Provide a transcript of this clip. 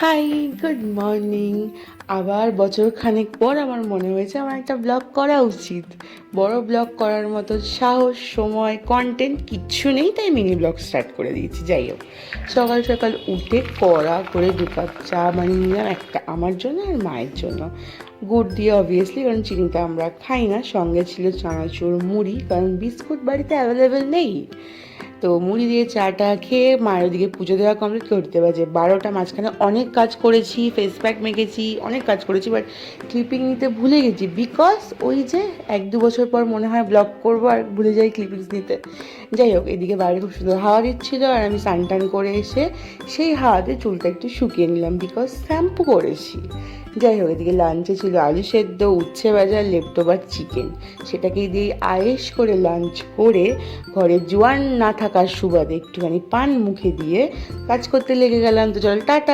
Hi good morning আবার বছর খানেক পর আমার মনে হয়েছে আমার একটা ব্লগ করা উচিত। বড় ব্লগ করার মতো সাহস, সময় কন্টেন্ট কিচ্ছু নেই, তাই মিনি ব্লগ স্টার্ট করে দিয়েছি, যাই হোক। সকাল সকাল উঠে কড়া করে দু কাপ চা বানিয়ে নিলাম, একটা আমার জন্য আর মায়ের জন্য। গুড় দিয়ে অবভিয়াসলি কারণ চিনিটা আমরা খাই না, সঙ্গে ছিল চানাচুর মুড়ি, কারণ বিস্কুট বাড়িতে অ্যাভেলেবেল নেই। তো মুড়ি দিয়ে চাটা খেয়ে মায়ের ওদিকে পুজো দেওয়া কমপ্লিট করতে বাজে বারোটা মাঝখানে অনেক কাজ করেছি ফেস প্যাক মেখেছি, অনেক কাজ করেছি বাট ক্লিপিং নিতে ভুলে গেছি। বিকজ ওই যে এক দু বছর পর মনে হয় ব্লগ করব আর ভুলে যাই ক্লিপিংস নিতে। যাই হোক, এদিকে বাইরে খুব সুন্দর হাওয়া দিচ্ছিল আর আমি স্নান টান করে এসে সেই হাওয়াতে চুলটা একটু শুকিয়ে নিলাম। বিকজ শ্যাম্পু করেছি। যাই হোক, এদিকে লাঞ্চে ছিল আলু সেদ্ধ, উচ্ছে ভাজা লেপটোবার চিকেন সেটাকে দিয়ে আয়েস করে লাঞ্চ করে ঘরে জোয়ান না থাকার সুবাদে একটুখানি পান মুখে দিয়ে কাজ করতে লেগে গেলাম। তো চল, টাটা।